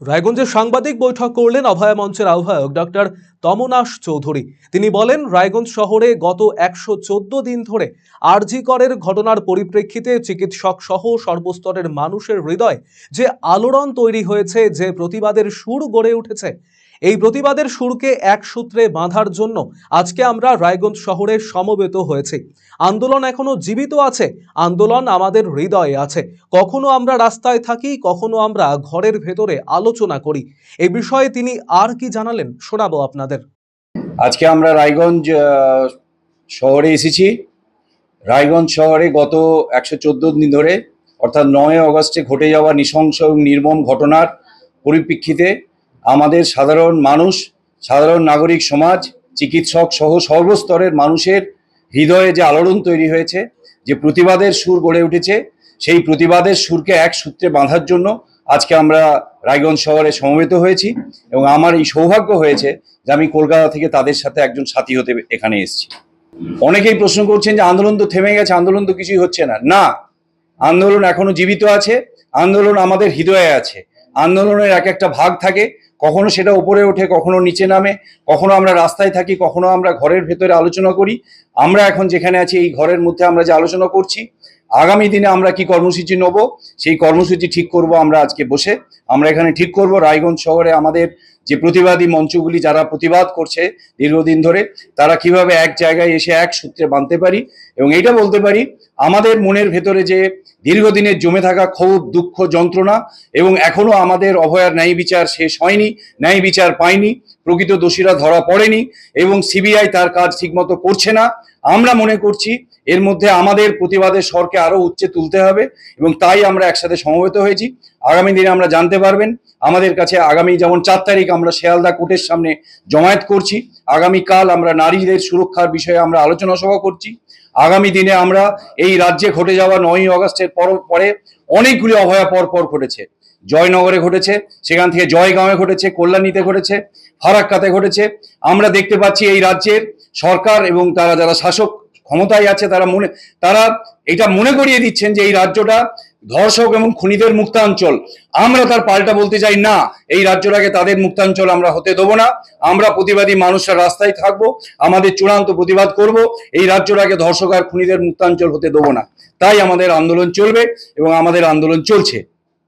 রায়গঞ্জে সাংবাদিক বৈঠক করলেন অভয়া মঞ্চের আহ্বায়ক ডক্টর তমনাশ চৌধুরী। তিনি বলেন, রায়গঞ্জ শহরে গত একশো চোদ্দ দিন ধরে আরজি করের ঘটনার পরিপ্রেক্ষিতে চিকিৎসক সহ সর্বস্তরের মানুষের হৃদয় যে আলোড়ন তৈরি হয়েছে, যে প্রতিবাদের সুর গড়ে উঠেছে এই প্রতিবাদের সুরকে এক সূত্রে বাঁধার জন্য আজকে আমরা রায়গঞ্জ শহরে সমবেত হয়েছি। আন্দোলন এখনও জীবিত আছে, আন্দোলন আমাদের হৃদয়ে আছে। কখনো আমরা রাস্তায় থাকি, কখনো আমরা ঘরের ভেতরে আলোচনা করি। এ বিষয়ে তিনি আর কি জানালেন, শোনাবো আপনাদের। আজকে আমরা রায়গঞ্জ শহরে এসেছি। রায়গঞ্জ শহরে গত একশো চোদ্দ দিন ধরে, অর্থাৎ নয় অগস্টে ঘটে যাওয়া নৃশংস এবং নির্মম ঘটনার পরিপ্রেক্ষিতে আমাদের সাধারণ মানুষ, সাধারণ নাগরিক সমাজ, চিকিৎসক সহ সর্বস্তরের মানুষের হৃদয়ে যে আলোড়ন তৈরি হয়েছে, যে প্রতিবাদের সুর গড়ে উঠেছে, সেই প্রতিবাদের সুরকে এক সূত্রে বাঁধার জন্য আজকে আমরা রায়গঞ্জ শহরে সমবেত হয়েছি এবং আমার এই সৌভাগ্য হয়েছে যে আমি কলকাতা থেকে তাদের সাথে একজন সাথী হতে এখানে এসেছি। অনেকেই প্রশ্ন করছেন যে আন্দোলন তো থেমে গেছে, আন্দোলন তো কিছুই হচ্ছে না। না, আন্দোলন এখনও জীবিত আছে, আন্দোলন আমাদের হৃদয়ে আছে। আন্দোলনের এক একটা ভাগ থাকে, কখনো সেটা উপরে ওঠে, কখনো নিচে নামে, কখনো আমরা রাস্তায় থাকি, কখনো আমরা ঘরের ভেতরে আলোচনা করি। আমরা এখন যেখানে আছি, এই ঘরের মধ্যে আমরা যে আলোচনা করছি আগামী দিনে আমরা কি কর্মসূচি নেব, সেই কর্মসূচি ঠিক করব আমরা আজকে বসে। আমরা এখানে ঠিক করব, রায়গঞ্জ শহরে আমাদের যে প্রতিবাদী মঞ্চগুলি যারা প্রতিবাদ করছে দীর্ঘদিন ধরে, তারা কীভাবে এক জায়গায় এসে এক সূত্রে বাঁধতে পারি এবং এটা বলতে পারি, আমাদের মনের ভেতরে যে দীর্ঘদিনের জমে থাকা ক্ষোভ, দুঃখ, যন্ত্রণা এবং এখনও আমাদের অভয়ার ন্যায় বিচার শেষ হয়নি, ন্যায় বিচার পায়নি প্রকৃত দোষীরা ধরা পড়েনি এবং সিবিআই তার কাজ ঠিকমতো করছে না। আমরা মনে করছি এর মধ্যে আমাদের প্রতিবাদের স্বরকে আরও উচ্চে তুলতে হবে এবং তাই আমরা একসাথে সমবেত হয়েছি। আগামী দিনে আমরা জানতে পারবেন, আমাদের কাছে আগামী যেমন চার তারিখ আমরা শেয়ালদা কোর্টের সামনে জমায়েত করছি, আগামীকাল আমরা নারীদের সুরক্ষার বিষয়ে আমরা আলোচনা সভা করছি। আগামী দিনে আমরা এই রাজ্যে ঘটে যাওয়া নয়ই অগস্টের পর, পরে অনেকগুলি অভয়া পর পর ঘটেছে। জয়নগরে ঘটেছে, সেখান থেকে জয়গাঁওয়ে ঘটেছে, কল্যাণীতে ঘটেছে। ফারাক্কাতে ঘটেছে। আমরা দেখতে পাচ্ছি এই রাজ্যের সরকার এবং তারা যারা শাসক ক্ষমতায় আছে, তারা মনে, তারা এটা মনে করিয়ে দিচ্ছেন যে এই রাজ্যটা ধর্ষক এবং খুনিদের মুক্তাঞ্চল। আমরা তার পাল্টা বলতে চাই, না, এই রাজ্যটাকে তাদের মুক্তাঞ্চল আমরা হতে দেবো না। আমরা প্রতিবাদী মানুষরা রাস্তায় থাকব, আমাদের চূড়ান্ত প্রতিবাদ করব, এই রাজ্যটাকে ধর্ষক আর খুনিদের মুক্তাঞ্চল হতে দেবো না। তাই আমাদের আন্দোলন চলবে এবং আমাদের আন্দোলন চলছে।